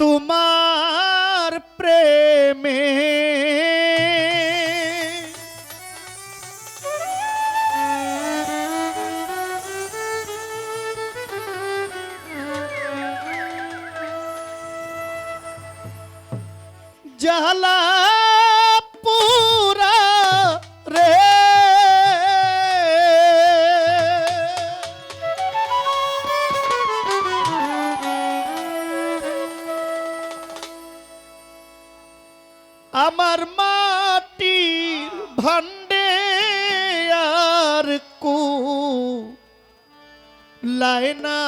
তোমার প্রেমে লাইনা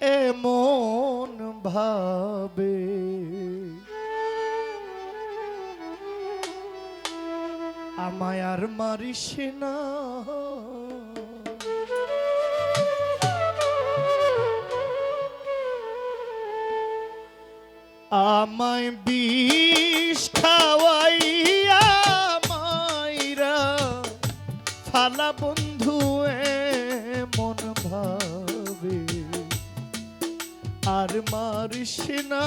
এমন ভাবে। আমায় আর মারিস না। মারিস না।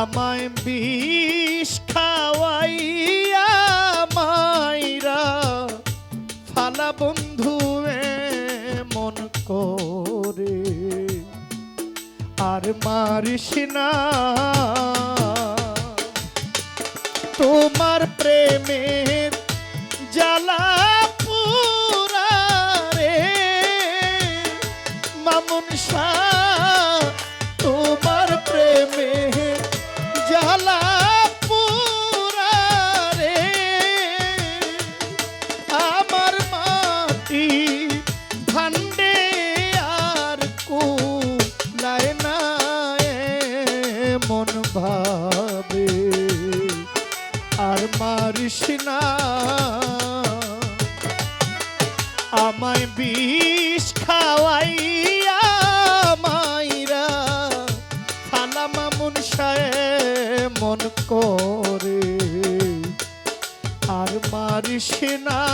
আমায় বিষ খাওয়াইয়া মাইরা ফালা বন্ধু মন করে। আর মারিস না। তোমার প্রেমের জ্বালা বিষ খাওয়াইয়া মাইরা ফালা মামুন সায় মন করে। আর মারিস না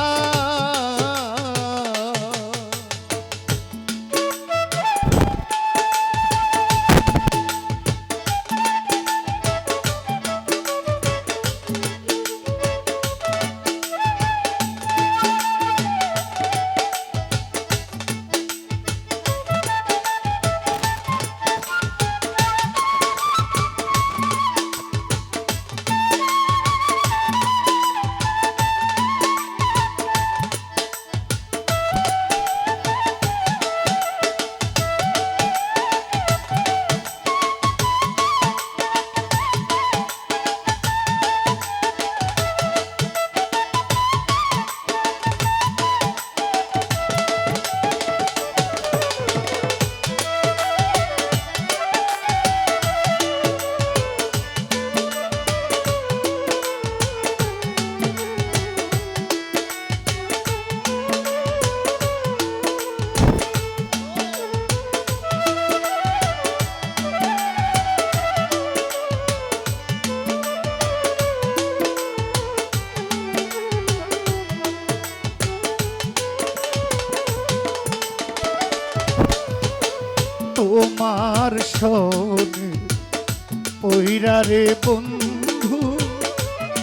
পইরা রে বন্ধু,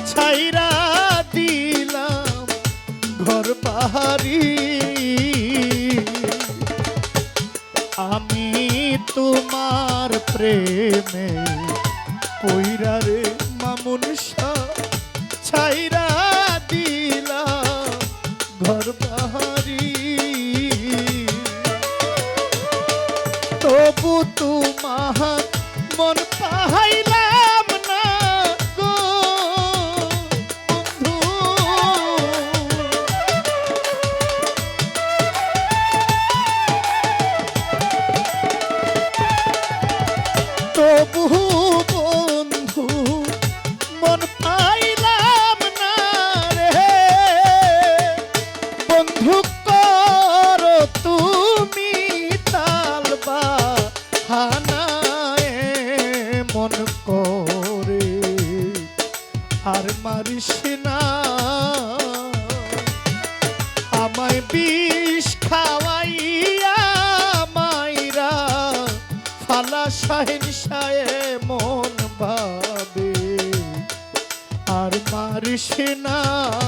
ছাইরা দিলাম ঘর বাহারি আমি তোমার প্রেমে পইরা রে মামুন ছাইরা দিলাম ঘর বাহারি তবু তোমার মারিস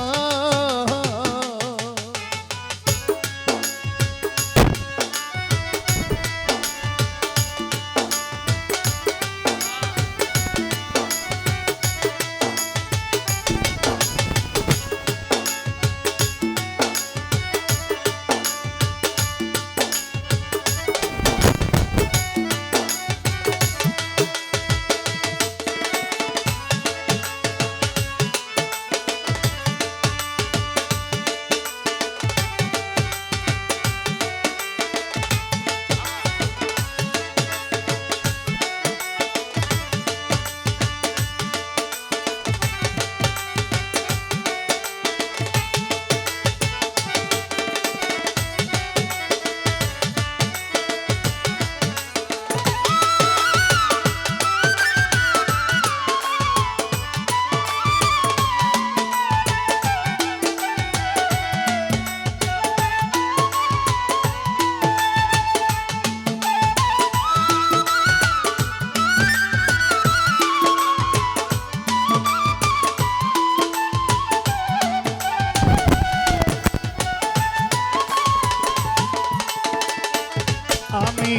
আমি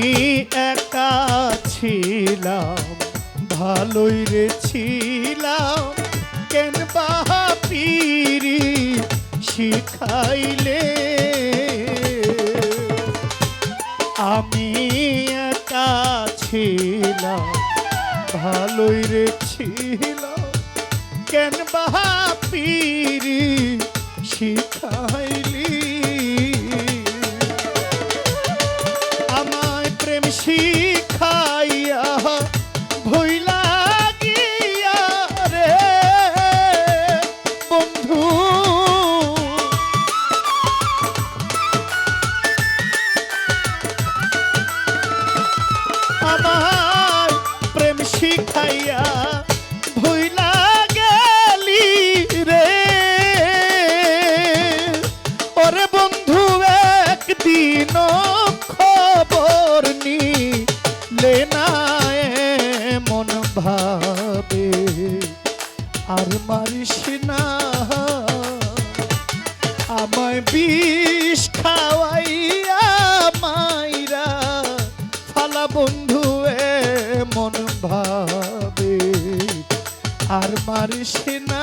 একা ছিলাম, ভালোই রে ছিলাম। কেন বাপিরি শিখাইলে? আমি একা ছিলাম, ভালোই রে ছিলাম। কেন বাপিরি শিখাইলি? প্রেম আর মারিস না। আমায় বিষ খাওয়াইয়া মাইরা ফালা বন্ধু এ মন ভাবে আর মারিস না।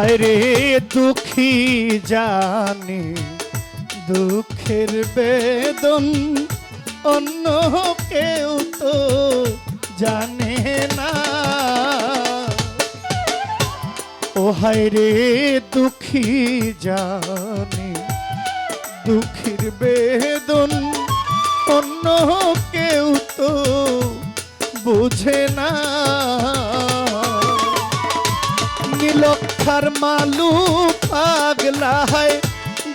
হায়রে দুঃখী জানি, দুঃখের বেদন অন্য কেউ তো জানে না। ও হায়রে দুঃখী জানি, দুঃখের বেদন অন্য কেউ তো বুঝে না। নীলক্ষার মালু পাগলা হয়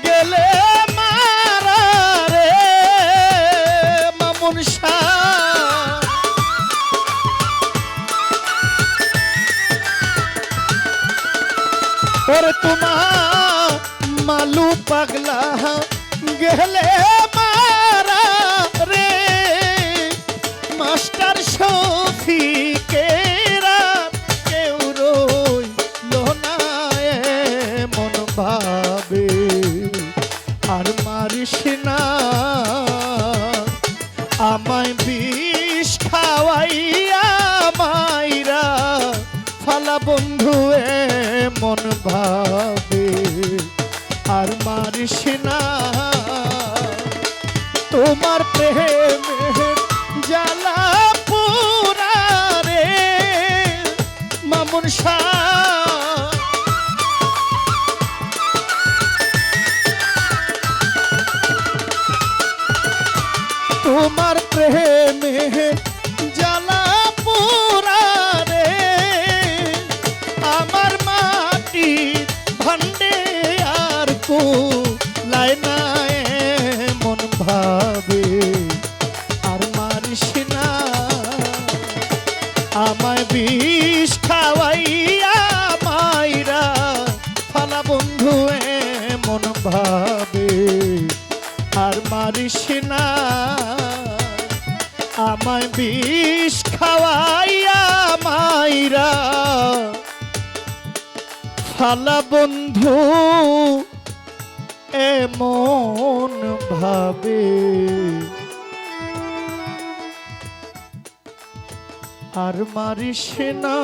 গেলে মারা রে মামুন ওরে তোমা মালু পাগলা গেলে মারা রে মাস্টার শফিকেরা খাওয়াইয়া ফালা বন্ধু মন ভাবে আর মারিস না। তোমার প্রেমে জ্বালা পুরা রে, মামুন শাহ। তোমার না। আমায় বিষ খাওয়াইয়া মাইরা ফালা বন্ধু এমন ভাবে আর মারিস না।